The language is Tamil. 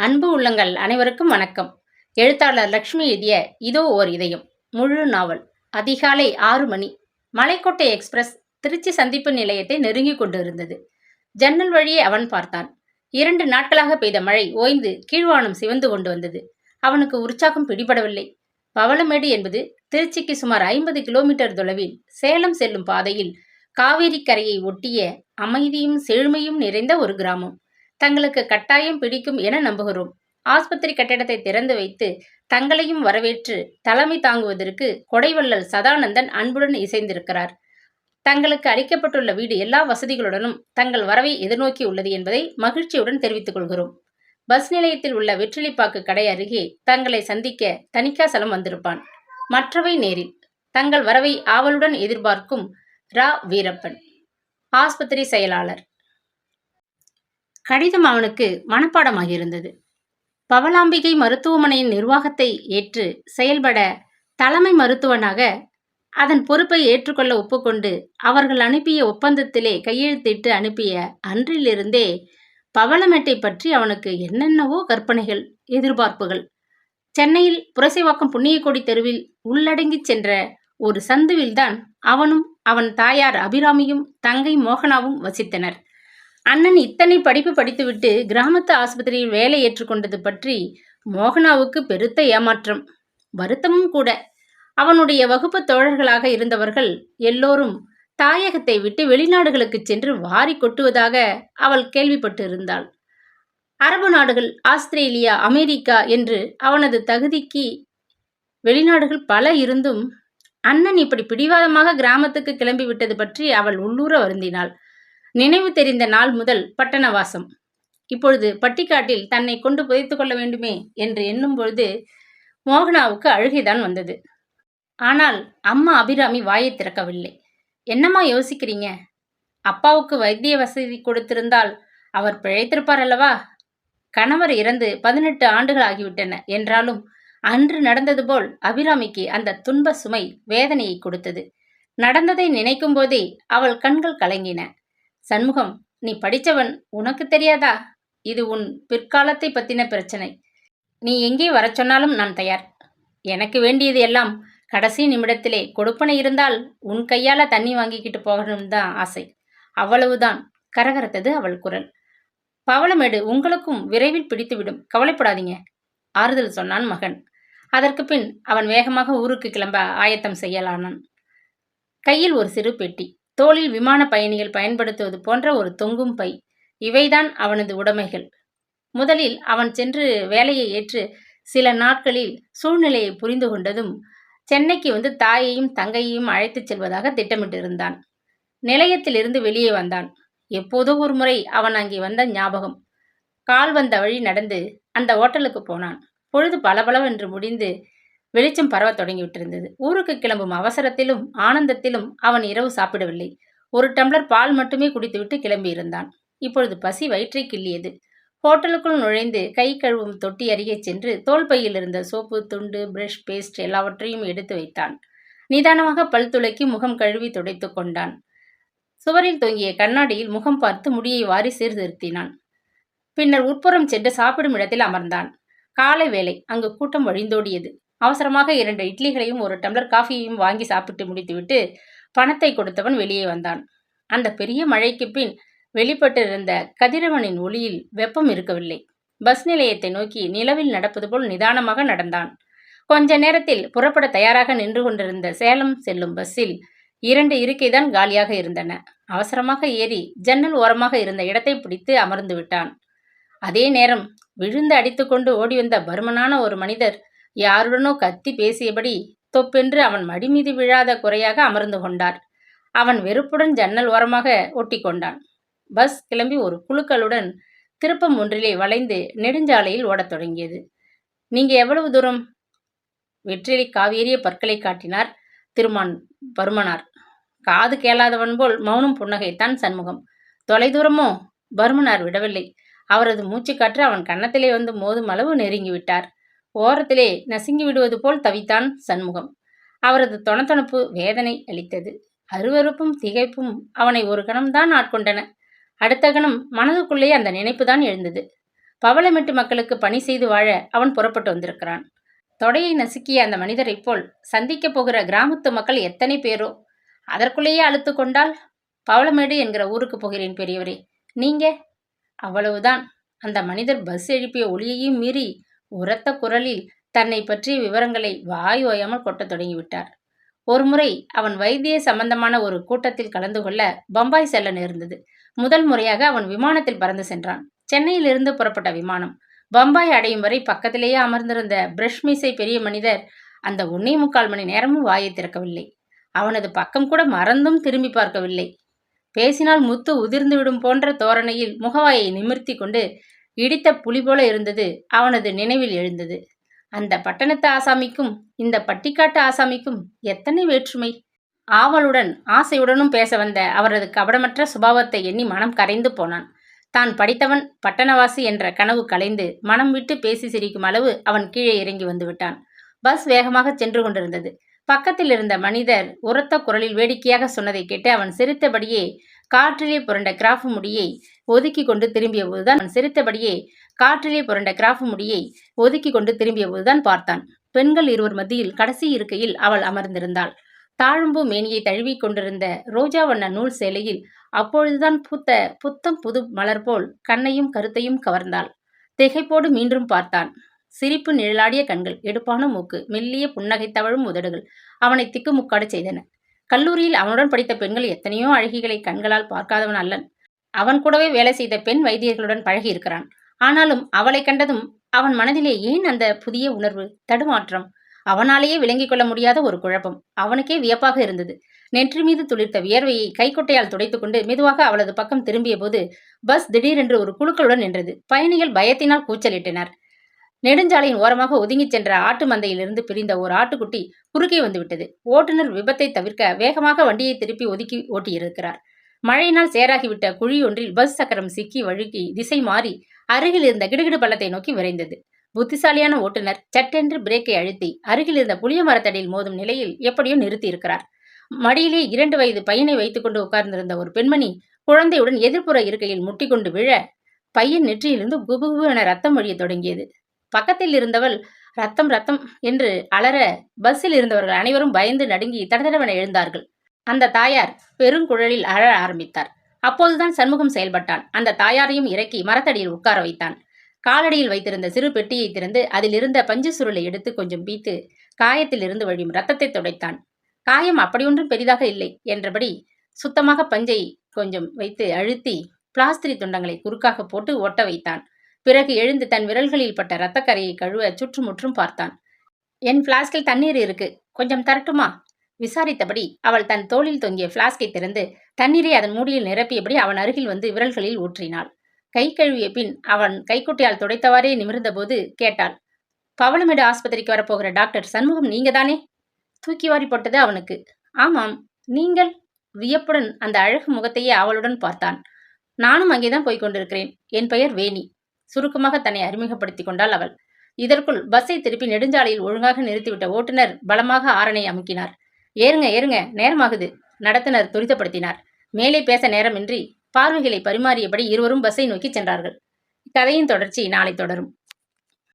அன்பு உள்ளங்கள் அனைவருக்கும் வணக்கம். எழுத்தாளர் லக்ஷ்மி எழுதிய இதோ ஓர் இதயம் முழு நாவல். அதிகாலை ஆறு மணி. மலைக்கோட்டை எக்ஸ்பிரஸ் திருச்சி சந்திப்பு நிலையத்தை நெருங்கிக் கொண்டிருந்தது. ஜன்னல் வழியே அவன் பார்த்தான். இரண்டு நாட்களாக பெய்த மழை ஓய்ந்து கீழ்வானம் சிவந்து கொண்டு வந்தது. அவனுக்கு உற்சாகம் பிடிபடவில்லை. பவளமேடு என்பது திருச்சிக்கு சுமார் ஐம்பது கிலோமீட்டர் தொலைவில் சேலம் செல்லும் பாதையில் காவேரி கரையை ஒட்டிய அமைதியும் செழுமையும் நிறைந்த ஒரு கிராமம். தங்களுக்கு கட்டாயம் பிடிக்கும் என நம்புகிறோம். ஆஸ்பத்திரி கட்டிடத்தை திறந்து வைத்து தங்களையும் வரவேற்று தலைமை தாங்குவதற்கு கொடைவள்ளல் சதானந்தன் அன்புடன் இசைந்திருக்கிறார். தங்களுக்கு அளிக்கப்பட்டுள்ள வீடு எல்லா வசதிகளுடனும் தங்கள் வரவை எதிர்நோக்கி உள்ளது என்பதை மகிழ்ச்சியுடன் தெரிவித்துக் கொள்கிறோம். பஸ் நிலையத்தில் உள்ள வெற்றிலிப்பாக்கு கடை அருகே தங்களை சந்திக்க தணிக்காசலம் வந்திருப்பான். மற்றவை நேரில். தங்கள் வரவை ஆவலுடன் எதிர்பார்க்கும் ரா. வீரப்பன். ஆஸ்பத்திரி செயலாளர். கடிதம் அவனுக்கு மனப்பாடமாகியிருந்தது பவலாம்பிகை மருத்துவமனையின் நிர்வாகத்தை ஏற்று செயல்பட தலைமை மருத்துவனாக அதன் பொறுப்பை ஏற்றுக்கொள்ள ஒப்புக்கொண்டு அவர்கள் அனுப்பிய ஒப்பந்தத்திலே கையெழுத்திட்டு அனுப்பிய அன்றிலிருந்தே பவளமேட்டை பற்றி அவனுக்கு என்னென்னவோ கற்பனைகள் எதிர்பார்ப்புகள். சென்னையில் புரசைவாக்கம் புண்ணியக்கோடி தெருவில் உள்ளடங்கிச் சென்ற ஒரு சந்துவில்தான் அவனும் அவன் தாயார் அபிராமியும் தங்கை மோகனாவும் வசித்தனர். அண்ணன் இத்தனை படிப்பு படித்துவிட்டு கிராமத்து ஆஸ்பத்திரியில் வேலை ஏற்றுக்கொண்டது பற்றி மோகனாவுக்கு பெருத்த ஏமாற்றம். வருத்தமும் கூட. அவனுடைய வகுப்பு தோழர்களாக இருந்தவர்கள் எல்லோரும் தாயகத்தை விட்டு வெளிநாடுகளுக்கு சென்று வாரி கொட்டுவதாக அவள் கேள்விப்பட்டு இருந்தாள் அரபு நாடுகள் ஆஸ்திரேலியா அமெரிக்கா என்று அவனது தகுதிக்கு வெளிநாடுகள் பல இருந்தும் அண்ணன் இப்படி பிடிவாதமாக கிராமத்துக்கு கிளம்பி விட்டது பற்றி அவள் உள்ளூர வருந்தினாள். நினைவு தெரிந்த நாள் முதல் பட்டணவாசம். இப்பொழுது பட்டிக்காட்டில் தன்னை கொண்டு புதைத்து கொள்ள வேண்டுமே என்று எண்ணும் பொழுது மோகனாவுக்கு அழுகைதான் வந்தது. ஆனால் அம்மா அபிராமி வாயை திறக்கவில்லை. என்னம்மா யோசிக்கிறீங்க? அப்பாவுக்கு வைத்திய வசதி கொடுத்திருந்தால் அவர் பிழைத்திருப்பார் அல்லவா கணவர் இறந்து பதினெட்டு ஆண்டுகள் ஆகிவிட்டன என்றாலும் அன்று நடந்தது போல் அபிராமிக்கு அந்த துன்ப சுமை வேதனையை கொடுத்தது. நடந்ததை நினைக்கும் போதே அவள் கண்கள் கலங்கின. சண்முகம் நீ படித்தவன் உனக்கு தெரியாதா? இது உன் பிற்காலத்தை பற்றின பிரச்சனை. நீ எங்கே வர சொன்னாலும் நான் தயார். எனக்கு வேண்டியது எல்லாம் கடைசி நிமிடத்திலே. கொடுப்பனை இருந்தால் உன் கையால தண்ணி வாங்கிக்கிட்டு போகணும் தான் ஆசை. அவ்வளவுதான். கரகரத்தது அவள் குரல். பவளமேடு உங்களுக்கும் விரைவில் பிடித்துவிடும். கவலைப்படாதீங்க ஆறுதல் சொன்னான் மகன். அதற்கு பின் அவன் வேகமாக ஊருக்கு கிளம்ப ஆயத்தம் செய்யலானான். கையில் ஒரு சிறு பெட்டி. தோளில் விமான பயணிகள் பயன்படுத்துவது போன்ற ஒரு தொங்கும் பை. இவைதான் அவனது உடைமைகள். முதலில் அவன் சென்று வேலையை ஏற்று சில நாட்களில் சூழ்நிலையை புரிந்து கொண்டதும் சென்னைக்கு வந்து தாயையும் தங்கையையும் அழைத்துச் செல்வதாக திட்டமிட்டிருந்தான். நிலையத்திலிருந்து வெளியே வந்தான். எப்போதோ ஒரு முறை அவன் அங்கே வந்த ஞாபகம். கால் வந்த வழி நடந்து அந்த ஓட்டலுக்கு போனான். பொழுது பளபளவென்று முடிந்து வெளிச்சம் பரவ தொடங்கிவிட்டிருந்தது ஊருக்கு கிளம்பும் அவசரத்திலும் ஆனந்தத்திலும் அவன் இரவு சாப்பிடவில்லை. ஒரு டம்ளர் பால் மட்டுமே குடித்துவிட்டு கிளம்பியிருந்தான். இப்பொழுது பசி வயிற்றை கிள்ளியது. ஹோட்டலுக்குள் நுழைந்து கை கழுவும் தொட்டி அருகே சென்று தோல் பையில் இருந்த சோப்பு துண்டு பிரஷ் பேஸ்ட் எல்லாவற்றையும் எடுத்து வைத்தான். நிதானமாக பல் துளக்கி முகம் கழுவி துடைத்து கொண்டான். சுவரில் தொங்கிய கண்ணாடியில் முகம் பார்த்து முடியை வாரி சீர்திருத்தினான். பின்னர் உட்புறம் சென்று சாப்பிடும் இடத்தில் அமர்ந்தான். காலை வேலை அங்கு கூட்டம் வழிந்தோடியது. அவசரமாக இரண்டு இட்லிகளையும் ஒரு டம்ளர் காஃபியையும் வாங்கி சாப்பிட்டு முடித்துவிட்டு பணத்தை கொடுத்தவன் வெளியே வந்தான். அந்த பெரிய மழைக்கு பின் வெளிப்பட்டிருந்த கதிரவனின் ஒளியில் வெப்பம் இருக்கவில்லை. பஸ் நிலையத்தை நோக்கி நிலவில் நடப்பது போல் நிதானமாக நடந்தான். கொஞ்ச நேரத்தில் புறப்பட தயாராக நின்று கொண்டிருந்த சேலம் செல்லும் பஸ்ஸில் இரண்டு இருக்கைதான் காலியாக இருந்தன. அவசரமாக ஏறி ஜன்னல் ஓரமாக இருந்த இடத்தை பிடித்து அமர்ந்து விட்டான். அதே நேரம் விழுந்து அடித்துக்கொண்டு ஓடி வந்த பருமனான ஒரு மனிதர் யாருடனோ கத்தி பேசியபடி தொப்பென்று அவன் மடிமீது விழாத குறையாக அமர்ந்து கொண்டார் அவன் வெறுப்புடன் ஜன்னல் ஓரமாக ஒட்டி கொண்டான் பஸ் கிளம்பி ஒரு குழுக்களுடன் திருப்பம் ஒன்றிலே வளைந்து நெடுஞ்சாலையில் ஓடத் தொடங்கியது. நீங்க எவ்வளவு தூரம்? வெற்றிலை காவேரிய பற்களை காட்டினார் திருமான் பருமனார். காது கேளாதவன் போல் மௌனம் புன்னகைத்தான் சண்முகம். தொலைதூரமோ? பருமனார் விடவில்லை. அவரது மூச்சுக்காற்று அவன் கன்னத்திலே வந்து மோதும் அளவு நெருங்கிவிட்டார். ஓரத்திலே நசுங்கி விடுவது போல் தவித்தான் சண்முகம். அவரது தொணத்தொணப்பு வேதனை அளித்தது. அருவறுப்பும் திகைப்பும் அவனை ஒரு கணம்தான் ஆட்கொண்டன. அடுத்த கணம் மனதுக்குள்ளே அந்த நினைப்புதான் எழுந்தது. பவளமெட்டு மக்களுக்கு பணி செய்து வாழ அவன் புறப்பட்டு வந்திருக்கிறான். தொடையை நசுக்கிய அந்த மனிதரைப் போல் சந்திக்கப் போகிற கிராமத்து மக்கள் எத்தனை பேரோ? அதற்குள்ளேயே அழுத்து கொண்டால் பவளமேடு என்கிற ஊருக்கு போகிறேன் பெரியவரே நீங்க? அவ்வளவுதான். அந்த மனிதர் பஸ் எழுப்பிய ஒளியையும் மீறி உரத்த குரலில் தன்னை பற்றிய விவரங்களை வாய் ஓயாமல் கொட்டத் தொடங்கிவிட்டார். ஒருமுறை அவன் வைத்திய சம்பந்தமான ஒரு கூட்டத்தில் கலந்து கொள்ள பம்பாய் செல்ல நேர்ந்தது. முதல் முறையாக அவன் விமானத்தில் பறந்து சென்றான். சென்னையிலிருந்து புறப்பட்ட விமானம். பம்பாய் அடையும் வரை பக்கத்திலேயே அமர்ந்திருந்த பிரஷ்மிசை பெரிய மனிதர் அந்த ஒன்னே முக்கால் மணி நேரமும் வாயை திறக்கவில்லை. அவனது பக்கம் கூட மறந்தும் திரும்பி பார்க்கவில்லை. பேசினால் முத்து உதிர்ந்துவிடும் போன்ற தோரணையில் முகவாயை நிமிர்த்தி கொண்டு இடித்த புலி போல இருந்தது. அவனது நினைவில் எழுந்தது. அந்த பட்டணத்து ஆசாமிக்கும் இந்த பட்டிக்காட்டு ஆசாமிக்கும் எத்தனை வேற்றுமை? ஆவலுடன் ஆசையுடனும் பேச வந்த அவரது கபடமற்ற சுபாவத்தை எண்ணி மனம் கரைந்து போனான். தான் படித்தவன் பட்டணவாசி என்ற கனவு கலைந்து மனம் விட்டு பேசி சிரிக்கும் அளவு அவன் கீழே இறங்கி வந்து விட்டான். பஸ் வேகமாக சென்று கொண்டிருந்தது. பக்கத்தில் இருந்த மனிதர் உரத்த குரலில் வேடிக்கையாக சொன்னதை கேட்டு அவன் சிரித்தபடியே காற்றிலே புரண்ட கிராஃப் முடியை ஒதுக்கி கொண்டு திரும்பிய போதுதான் சிரித்தபடியே காற்றிலே புரண்ட கிராஃப் முடியை ஒதுக்கி கொண்டு திரும்பிய போதுதான் பார்த்தான். பெண்கள் இருவர் மத்தியில் கடைசி இருக்கையில் அவள் அமர்ந்திருந்தாள். தாழம்பூ மேனியை தழுவிக் கொண்டிருந்த ரோஜா வண்ண நூல் சேலையில் அப்பொழுதுதான் பூத்த புத்தம் புது மலர் போல் கண்ணையும் கருத்தையும் கவர்ந்தாள். திகைப்போடு மீண்டும் பார்த்தான். சிரிப்பு நிழலாடிய கண்கள் எடுப்பான மூக்கு மெல்லிய புன்னகை தவழும் உதடுகள் அவனை திக்குமுக்காடு செய்தன. கல்லூரியில் அவனுடன் படித்த பெண்கள் எத்தனையோ அழகிகளை கண்களால் பார்க்காதவன் அல்லன். அவன் கூடவே வேலை செய்த பெண் வைத்தியர்களுடன் பழகி இருக்கிறான் ஆனாலும் அவளை கண்டதும் அவன் மனதிலே ஏன் அந்த புதிய உணர்வு? தடுமாற்றம். அவனாலேயே விளங்கிக் கொள்ள முடியாத ஒரு குழப்பம். அவனுக்கே வியப்பாக இருந்தது. நெற்றி மீது துளிர்த்த வியர்வையை கைக்கொட்டையால் துடைத்துக்கொண்டு மெதுவாக அவளது பக்கம் திரும்பிய போது பஸ் திடீரென்று ஒரு குழுக்களுடன் நின்றது. பயணிகள் பயத்தினால் கூச்சலிட்டனர். நெடுஞ்சாலையின் ஓரமாக ஒதுங்கிச் சென்ற ஆட்டு மந்தையிலிருந்து பிரிந்த ஒரு ஆட்டுக்குட்டி குறுக்கே வந்துவிட்டது. ஓட்டுநர் விபத்தை தவிர்க்க வேகமாக வண்டியை திருப்பி ஒதுக்கி ஓட்டியிருக்கிறார். மழையினால் சேராகிவிட்ட குழியொன்றில் பஸ் சக்கரம் சிக்கி வழுக்கி திசை மாறி அருகில் இருந்த கிடுகிடு பள்ளத்தை நோக்கி விரைந்தது. புத்திசாலியான ஓட்டுநர் சட்டென்று பிரேக்கை அழுத்தி அருகில் இருந்த புளிய மரத்தடியில் மோதும் நிலையில் எப்படியோ நிறுத்தி இருக்கிறார் மடியிலே இரண்டு வயது பையனை வைத்துக்கொண்டு உட்கார்ந்திருந்த ஒரு பெண்மணி குழந்தையுடன் எதிர்ப்புற இருக்கையில் முட்டிக்கொண்டு விழ பையன் நெற்றியிலிருந்து குபுகு என ரத்தம் வழிய தொடங்கியது. பக்கத்தில் இருந்தவள் ரத்தம் ரத்தம் என்று அலற பஸ்ஸில் இருந்தவர்கள் அனைவரும் பயந்து நடுங்கி தடதடவென எழுந்தார்கள். அந்த தாயார் பெருங்குழலில் அழ ஆரம்பித்தார். அப்போதுதான் சண்முகம் செயல்பட்டான். அந்த தாயாரையும் இறக்கி மரத்தடியில் உட்கார வைத்தான். காலடியில் வைத்திருந்த சிறு பெட்டியை திறந்து அதில் இருந்த பஞ்சு சுருளை எடுத்து கொஞ்சம் பீத்து காயத்தில் இருந்து வழியும் ரத்தத்தை துடைத்தான். காயம் அப்படியொன்றும் பெரிதாக இல்லை என்றபடி சுத்தமாக பஞ்சை கொஞ்சம் வைத்து அழுத்தி பிளாஸ்திரி துண்டங்களை குறுக்காக போட்டு ஒட்ட வைத்தான். பிறகு எழுந்து தன் விரல்களில் பட்ட இரத்தக்கரையை கழுவ சுற்றுமுற்றும் பார்த்தான். என் பிளாஸ்கில் தண்ணீர் இருக்கு. கொஞ்சம் தரட்டுமா? விசாரித்தபடி அவள் தன் தோளில் தொங்கிய பிளாஸ்கை திறந்து தண்ணீரை அதன் மூடியில் நிரப்பியபடி அவன் அருகில் வந்து விரல்களில் ஊற்றினாள். கை கழுவிய பின் அவன் கைக்குட்டியால் துடைத்தவாறே நிமிர்ந்தபோது கேட்டாள் பவளமேடு ஆஸ்பத்திரிக்கு வரப்போகிற டாக்டர் சண்முகம் நீங்க தானே தூக்கி வாரி போட்டது அவனுக்கு. ஆமாம். நீங்கள்? வியப்புடன் அந்த அழகு முகத்தையே அவளுடன் பார்த்தான். நானும் அங்கேதான் போய்க் கொண்டிருக்கிறேன். என் பெயர் வேணி. சுருக்கமாக தன்னை அறிமுகப்படுத்திக் கொண்டாள் அவள். இதற்குள் பஸ்ஸை திருப்பி நெடுஞ்சாலையில் ஒழுங்காக நிறுத்திவிட்ட ஓட்டுநர் பலமாக ஆரணை அமுக்கினார். ஏறுங்க ஏறுங்க. நேரமாகுது. நடத்துனர் துரிதப்படுத்தினார். மேலே பேச நேரமின்றி பார்வைகளை பரிமாறியபடி இருவரும் பஸ்ஸை நோக்கி சென்றார்கள். கதையின் தொடர்ச்சி நாளை தொடரும்.